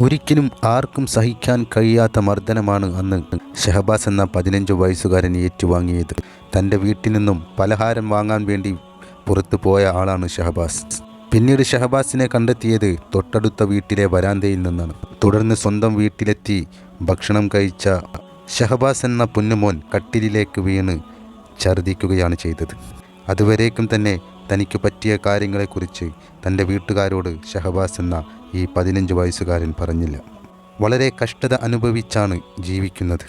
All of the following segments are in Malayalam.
ഒരിക്കലും ആർക്കും സഹിക്കാൻ കഴിയാത്ത മർദ്ദനമാണ് അന്ന് ഷഹബാസ് എന്ന പതിനഞ്ച് വയസ്സുകാരൻ ഏറ്റുവാങ്ങിയത്. തന്റെ വീട്ടിൽ നിന്നും പലഹാരം വാങ്ങാൻ വേണ്ടി പുറത്തു പോയ ആളാണ് ഷഹബാസ്. പിന്നീട് ഷഹബാസിനെ കണ്ടെത്തിയത് തൊട്ടടുത്ത വീട്ടിലെ വരാന്തയിൽ നിന്നാണ്. തുടർന്ന് സ്വന്തം വീട്ടിലെത്തി ഭക്ഷണം കഴിച്ച ഷഹബാസ് എന്ന പൊന്നുമോൻ കട്ടിലിലേക്ക് വീണ് ഛർദിക്കുകയാണ് ചെയ്തത്. അതുവരേക്കും തന്നെ തനിക്ക് പറ്റിയ കാര്യങ്ങളെക്കുറിച്ച് തന്റെ വീട്ടുകാരോട് ഷഹബാസ് എന്ന ഈ പതിനഞ്ച് വയസ്സുകാരൻ പറഞ്ഞില്ല. വളരെ കഷ്ടത അനുഭവിച്ചാണ് ജീവിക്കുന്നത്.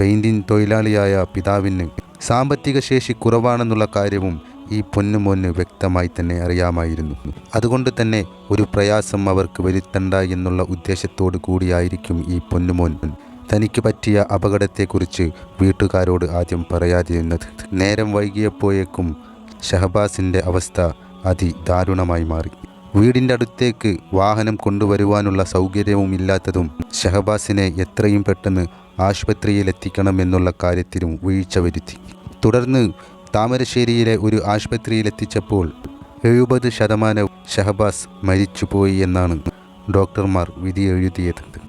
പെയിന്റിങ് തൊഴിലാളിയായ പിതാവിന് സാമ്പത്തിക ശേഷി കുറവാണെന്നുള്ള കാര്യവും ഈ പൊന്നുമോന് വ്യക്തമായി തന്നെ അറിയാമായിരുന്നു. അതുകൊണ്ട് തന്നെ ഒരു പ്രയാസം അവർക്ക് വരുത്തണ്ട എന്നുള്ള ഉദ്ദേശത്തോടു കൂടിയായിരിക്കും ഈ പൊന്നുമോൻ തനിക്ക് പറ്റിയ അപകടത്തെക്കുറിച്ച് വീട്ടുകാരോട് ആദ്യം പറയാതിരുന്നത്. നേരം വൈകിയപ്പോഴേക്കും ഷഹബാസിന്റെ അവസ്ഥ അതിദാരുണമായി മാറി. വീടിന്റെ അടുത്തേക്ക് വാഹനം കൊണ്ടുവരുവാനുള്ള സൗകര്യവും ഇല്ലാത്തതും ഷഹബാസിനെ എത്രയും പെട്ടെന്ന് ആശുപത്രിയിൽ എത്തിക്കണമെന്നുള്ള കാര്യത്തിലും വീഴ്ച വരുത്തി. തുടർന്ന് താമരശ്ശേരിയിലെ ഒരു ആശുപത്രിയിൽ എത്തിച്ചപ്പോൾ എഴുപത് ശതമാനവും ഷഹബാസ് മരിച്ചുപോയി എന്നാണ് ഡോക്ടർമാർ വിധി എഴുതിയത്.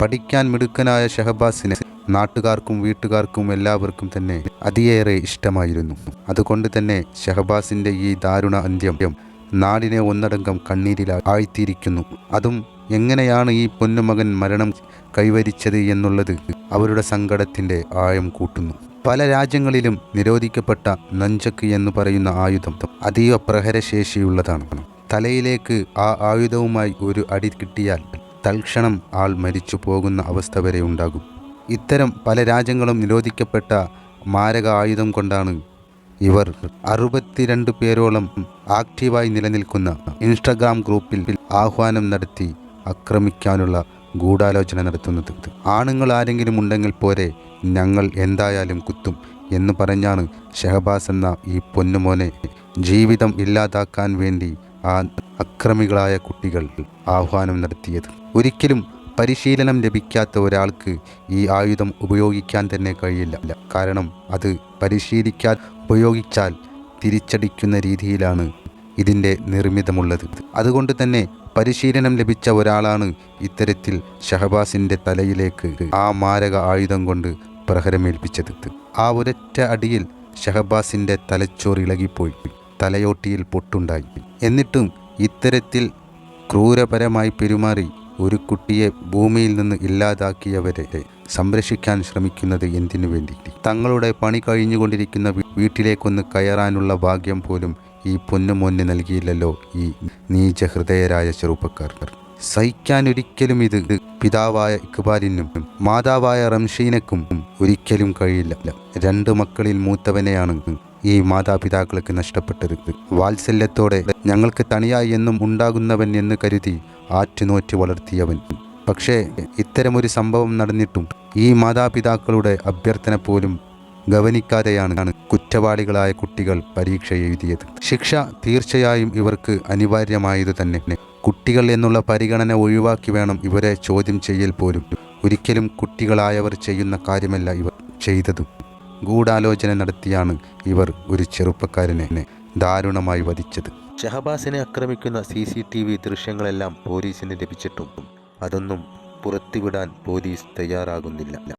പഠിക്കാൻ മിടുക്കനായ ഷഹബാസിനെ നാട്ടുകാർക്കും വീട്ടുകാർക്കും എല്ലാവർക്കും തന്നെ അതിയേറെ ഇഷ്ടമായിരുന്നു. അതുകൊണ്ട് തന്നെ ഷഹബാസിന്റെ ഈ ദാരുണ അന്ത്യം നാടിനെ ഒന്നടങ്കം കണ്ണീരിൽ ആഴ്ത്തിയിരിക്കുന്നു. അതും എങ്ങനെയാണ് ഈ പൊന്നുമകൻ മരണം കൈവരിച്ചത് എന്നുള്ളത് അവരുടെ സങ്കടത്തിന്റെ ആഴം കൂട്ടുന്നു. പല രാജ്യങ്ങളിലും നിരോധിക്കപ്പെട്ട നഞ്ചക്ക് എന്ന് പറയുന്ന ആയുധം അതീവ പ്രഹരശേഷിയുള്ളതാണ്. തലയിലേക്ക് ആ ആയുധവുമായി ഒരു അടി കിട്ടിയാൽ തൽക്ഷണം ആൾ മരിച്ചു പോകുന്ന അവസ്ഥ വരെ ഉണ്ടാകും. ഇത്തരം പല രാജ്യങ്ങളും നിരോധിക്കപ്പെട്ട മാരക ആയുധം കൊണ്ടാണ് ഇവർ അറുപത്തിരണ്ട് പേരോളം ആക്റ്റീവായി നിലനിൽക്കുന്ന ഇൻസ്റ്റഗ്രാം ഗ്രൂപ്പിൽ ആഹ്വാനം നടത്തി ആക്രമിക്കാനുള്ള ഗൂഢാലോചന നടത്തുന്നത്. ആണുങ്ങൾ ആരെങ്കിലും ഉണ്ടെങ്കിൽ പോരെ ഞങ്ങൾ എന്തായാലും കുത്തും എന്ന് പറഞ്ഞാണ് ഷഹബാസ് എന്ന ഈ പൊന്നുമോനെ ജീവിതം ഇല്ലാതാക്കാൻ വേണ്ടി ആ അക്രമികളായ കുട്ടികൾ ആഹ്വാനം നടത്തിയത്. ഒരിക്കലും പരിശീലനം ലഭിക്കാത്ത ഒരാൾക്ക് ഈ ആയുധം ഉപയോഗിക്കാൻ തന്നെ കഴിയില്ല. കാരണം അത് പരിശീലിക്കാൻ ഉപയോഗിച്ചാൽ തിരിച്ചടിക്കുന്ന രീതിയിലാണ് ഇതിന്റെ നിർമ്മിതമുള്ളത്. അതുകൊണ്ട് തന്നെ പരിശീലനം ലഭിച്ച ഒരാളാണ് ഇത്തരത്തിൽ ഷഹബാസിന്റെ തലയിലേക്ക് ആ മാരക ആയുധം കൊണ്ട് പ്രഹരമേൽപ്പിച്ചത്. ആ ഒരൊറ്റ അടിയിൽ ഷഹബാസിന്റെ തലച്ചോർ ഇളകിപ്പോയി. തലയോട്ടിയിൽ പൊട്ടുണ്ടായി. എന്നിട്ടും ഇത്തരത്തിൽ ക്രൂരപരമായി പെരുമാറി ഒരു കുട്ടിയെ ഭൂമിയിൽ നിന്ന് ഇല്ലാതാക്കിയവരെ സംരക്ഷിക്കാൻ ശ്രമിക്കുന്നത് എന്തിനു വേണ്ടി? തങ്ങളുടെ പണി കഴിഞ്ഞുകൊണ്ടിരിക്കുന്ന വീട്ടിലേക്കൊന്ന് കയറാനുള്ള ഭാഗ്യം പോലും ഈ പൊന്നുമോന് നൽകിയില്ലല്ലോ ഈ നീചഹൃദയരായ ചെറുപ്പക്കാർ. സഹിക്കാനൊരിക്കലും ഇത് പിതാവായ ഇക്ബാലിനും മാതാവായ റംഷീനക്കും ഒരിക്കലും കഴിയില്ല. രണ്ട് മക്കളിൽ മൂത്തവനെയാണ് ഈ മാതാപിതാക്കൾക്ക് നഷ്ടപ്പെട്ടത്. വാത്സല്യത്തോടെ ഞങ്ങൾക്ക് തണിയായി എന്നും ഉണ്ടാകുന്നവൻ എന്ന് കരുതി ആറ്റുനോറ്റ് വളർത്തിയവൻ. പക്ഷേ ഇത്തരമൊരു സംഭവം നടന്നിട്ടും ഈ മാതാപിതാക്കളുടെ അഭ്യർത്ഥന പോലും ഗവനിക്കാതെയാണ് കുറ്റവാളികളായ കുട്ടികൾ പരീക്ഷ എഴുതിയത്. ശിക്ഷ തീർച്ചയായും ഇവർക്ക് അനിവാര്യമായതു തന്നെ. കുട്ടികൾ എന്നുള്ള പരിഗണന ഒഴിവാക്കി വേണം ഇവരെ ചോദ്യം ചെയ്യൽ പോലും. ഒരിക്കലും കുട്ടികളായവർ ചെയ്യുന്ന കാര്യമല്ല ഇവർ ചെയ്തതും. ഗൂഢാലോചന നടത്തിയാണ് ഇവർ ഒരു ചെറുപ്പക്കാരനെ ദാരുണമായി വധിച്ചത്. ഷഹബാസിനെ ആക്രമിക്കുന്ന സി സി ടി വി ദൃശ്യങ്ങളെല്ലാം പോലീസിന് ലഭിച്ചിട്ടും അതൊന്നും പുറത്തുവിടാൻ പോലീസ് തയ്യാറാകുന്നില്ല.